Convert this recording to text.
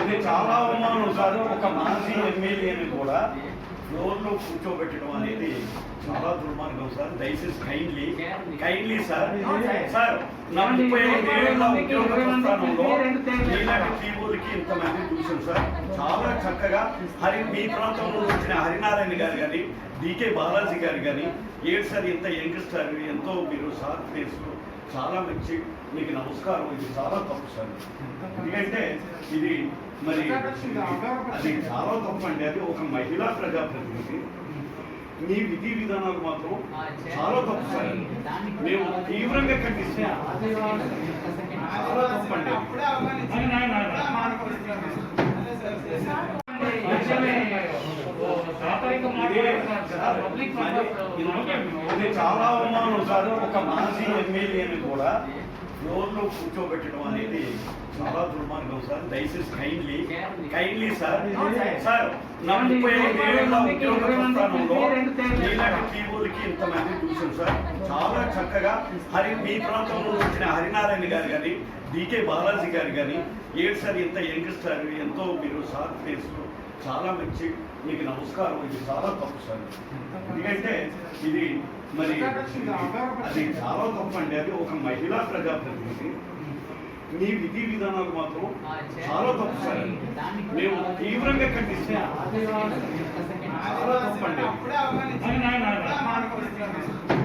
ఇది చాలా అవమానం సార్ ఒక మాజీ ఎమ్మెల్యేని కూడా ఫ్లోర్లో కూర్చోబెట్టడం అనేది చాలా దుర్మార్గం సార్. దయచేసి కైండ్లీ కైండ్లీ సార్. సార్ నా ముప్పై ఐదు ఏళ్ళ ఉద్యోగ ప్రస్థానంలో ఇలాంటి కీబోర్డ్కి ఇంతమంది చూసాను సార్. చాలా చక్కగా హరి మీ ప్రాంతంలో వచ్చిన హరినారాయణ గారు కానీ డికే బాలాజీ గారు కానీ ఏడు సార్ ఇంత యంగ్స్టర్ ఎంతో మీరు సార్ ఫేస్ చాలా మంచి మీకు నమస్కారం. ఇది చాలా తప్పు సార్. ఎందుకంటే ఇది మరి అది చాలా తప్పు అండి అది ఒక మహిళా ప్రజాప్రతినిధి. మీ విధి విధానాలు మాత్రం చాలా తప్పు సార్. మేము తీవ్రంగా ఖండిస్తున్నాం. చాలా తప్పు అండి అది. విషయమే ఓ దాపరిక మాట్లాడుతున్నారు కదా పబ్లిక్ ఇది చాలా అవమానం సార్. ఒక మాజీ ఎమ్మెల్యేని కూడా ఫ్లోర్లో కూర్చోబెట్టడం అనేది చాలా దుర్మార్గం సార్. దయచేసి కైండ్లీ కైండ్లీ సార్. సార్ నా ముప్పై ఐదు ఏళ్ళ ఉద్యోగ ప్రస్థానంలో ఇలాంటి కీబోర్డ్కి ఇంతమంది సార్. చాలా చక్కగా హరి మీ ప్రాంతంలో వచ్చిన హరినారాయణ గారు కానీ డికే బాలాజీ గారు కానీ ఏడు సార్ ఇంత యంగ్స్టర్ ఎంతో మీరు సార్ ఫేస్ చాలా మంచి మీకు నమస్కారం. ఇది చాలా తప్పు సార్. ఎందుకంటే ఇది మరి అది చాలా తప్పు అండి. అది ఒక మహిళా ప్రజాప్రతినిధి. మీ విధి విధానాలు మాత్రం చాలా తప్పు సార్. మేము తీవ్రంగా ఖండిస్తున్నాం చాలా తప్పు అండి. మాట్లాడుతున్నారు